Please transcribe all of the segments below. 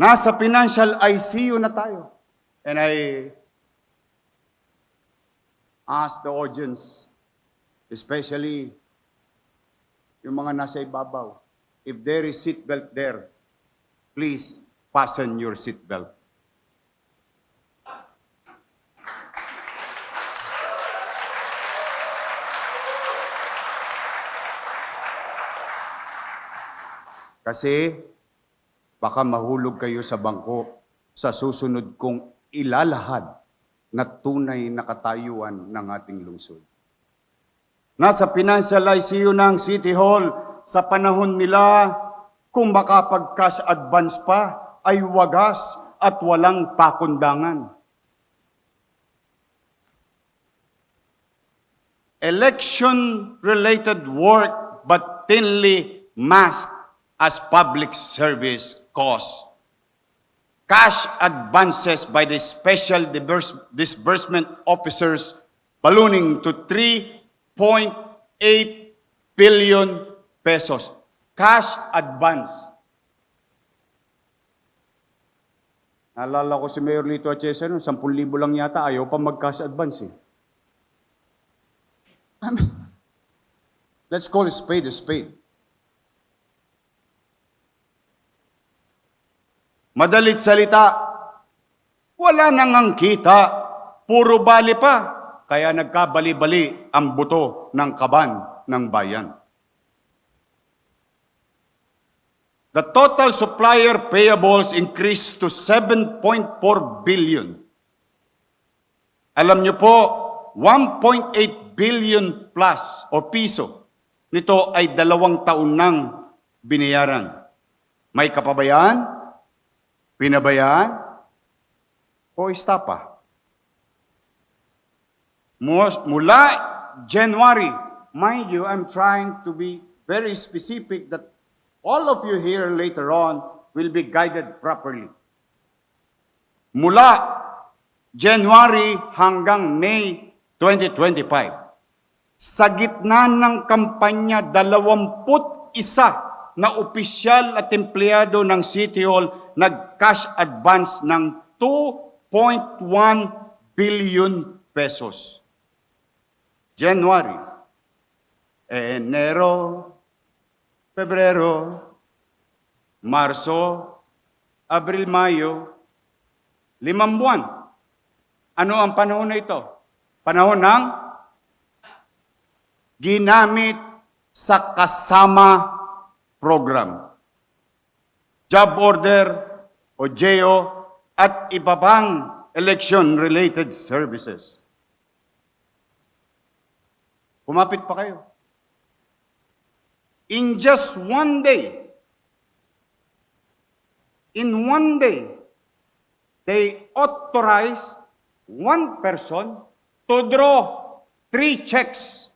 Nasa financial ICU na tayo. And I ask the audience, especially yung mga nasa ibabaw, if there is seatbelt there, please fasten your seatbelt. Kasi baka mahulog kayo sa bangko sa susunod kong ilalahad na tunay na katayuan ng ating lungsod. Nasa financial ICU ng City Hall sa panahon nila kung makapag-cash advance pa ay wagas at walang pakundangan. Election-related work but thinly masked as public service costs. Cash advances by the special disburse- disbursement officers ballooning to 3.8 billion pesos. Cash advance. Naalala ko si Mayor Lito Atiesa noon, 10,000 lang yata, ayaw pa mag-cash advance eh. Let's call a spade a spade. Madalit salita, wala nang ang kita, puro bali pa, kaya nagkabali-bali ang buto ng kaban ng bayan. The total supplier payables increased to 7.4 billion. Alam niyo po, 1.8 billion plus o piso nito ay dalawang taon nang binayaran. May kapabayaan? Pinabayaan? O istapa? Mu- Mula January, mind you, I'm trying to be very specific that all of you here later on will be guided properly. Mula January hanggang May 2025, sa gitna ng kampanya, 21 na opisyal at empleyado ng City Hall nag-cash advance ng 2.1 billion pesos. January, Enero, Pebrero, Marso, Abril, Mayo, limang buwan. Ano ang panahon na ito? Panahon ng ginamit sa kasama program. Job order o JO at iba pang election-related services. Kumapit pa kayo. In just one day, in one day, they authorize one person to draw three checks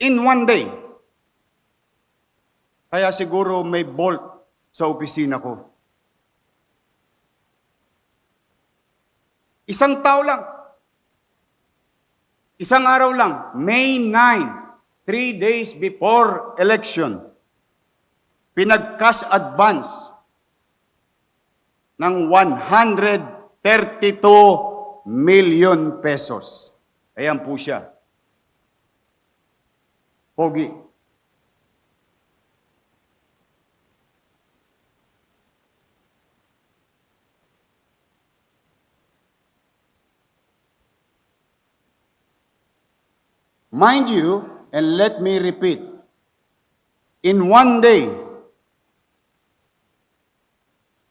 in one day. Kaya siguro may bolt sa opisina ko. Isang tao lang. Isang araw lang. May 9, three days before election, pinag-cash advance ng 132 million pesos. Ayan po siya. Pogi. Mind you, and let me repeat, in one day,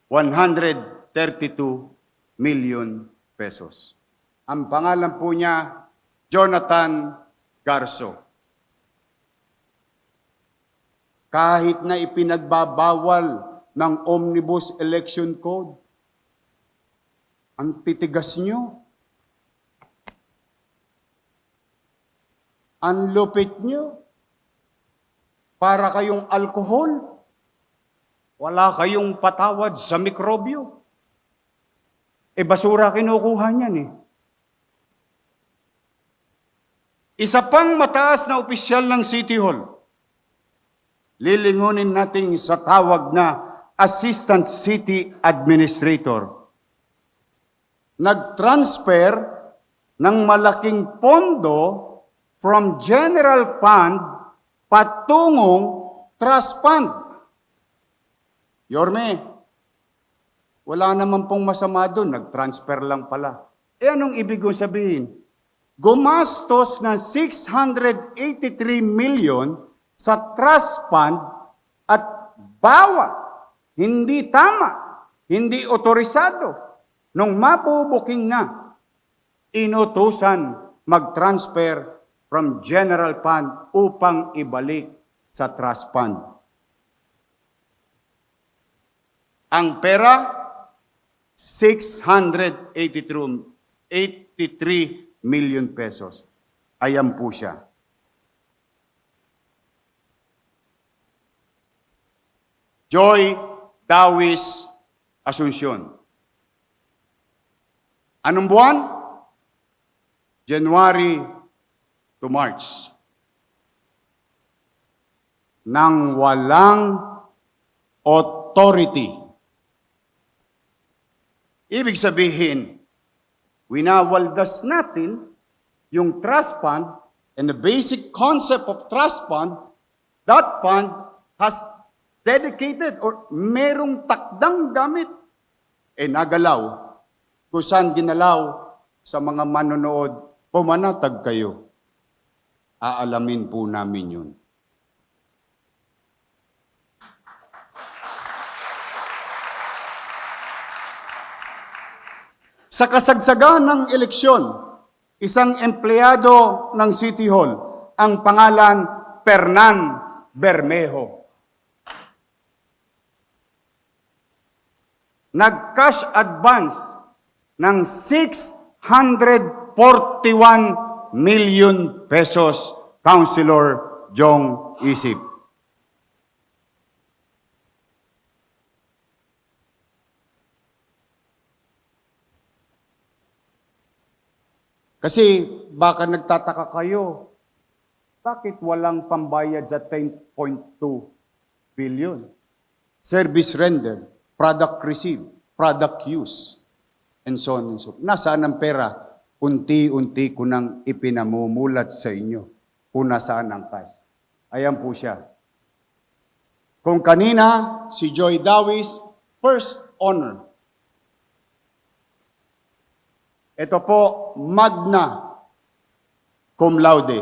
132 million pesos. Ang pangalan po niya, Jonathan Garso. Kahit na ipinagbabawal ng Omnibus Election Code, ang titigas niyo. Ang lupit niyo. Para kayong alkohol. Wala kayong patawad sa mikrobyo. E basura kinukuha niyan eh. Isa pang mataas na opisyal ng City Hall. Lilingunin natin sa tawag na assistant city administrator. Nag-transfer ng malaking pondo from general fund patungong trust fund. Yorme, wala naman pong masama doon, nag-transfer lang pala. E anong ibig kong sabihin? Gumastos ng 683 million sa trust fund at bawat hindi tama, hindi otorisado, nung mapubuking na, inutusan mag-transfer from general fund upang ibalik sa trust fund. Ang pera, 683 83 million pesos. Ayan po siya. Joy Dawis Asuncion. Anong buwan? January to March. Nang walang authority. Ibig sabihin, winawaldas natin yung trust fund and the basic concept of trust fund, that fund has dedicated or merong takdang gamit. Eh nagalaw, kung saan ginalaw sa mga manonood, pumanatag kayo. Aalamin po namin yun. Sa kasagsagan ng eleksyon, isang empleyado ng City Hall, ang pangalan Pernan Bermejo. Nag-cash advance ng 641 million pesos, Councilor Jong Isip. Kasi baka nagtataka kayo, bakit walang pambayad sa 10.2 billion? Service render, product received, product use, and so on and so forth. Nasaan ang pera? Unti-unti ko nang ipinamumulat sa inyo kung nasaan ang cash. Ayan po siya. Kung kanina, si Joy Dawis, first honor. Ito po, magna cum laude.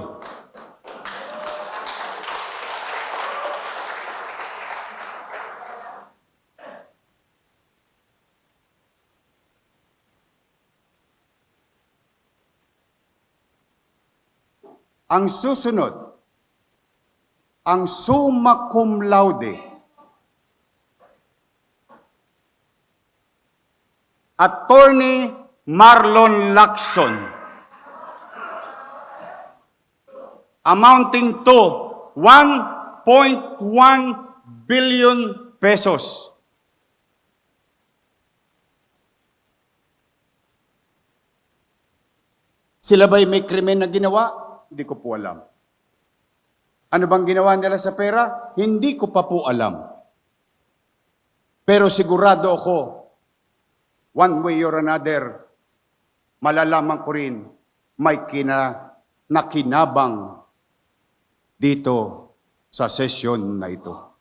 Ang susunod, ang summa cum laude. Attorney Marlon Lacson. Amounting to 1.1 billion pesos. Sila ba'y may krimen na ginawa? Hindi ko po alam. Ano bang ginawa nila sa pera? Hindi ko pa po alam. Pero sigurado ako, one way or another, malalaman ko rin may kina, nakinabang dito sa sesyon na ito.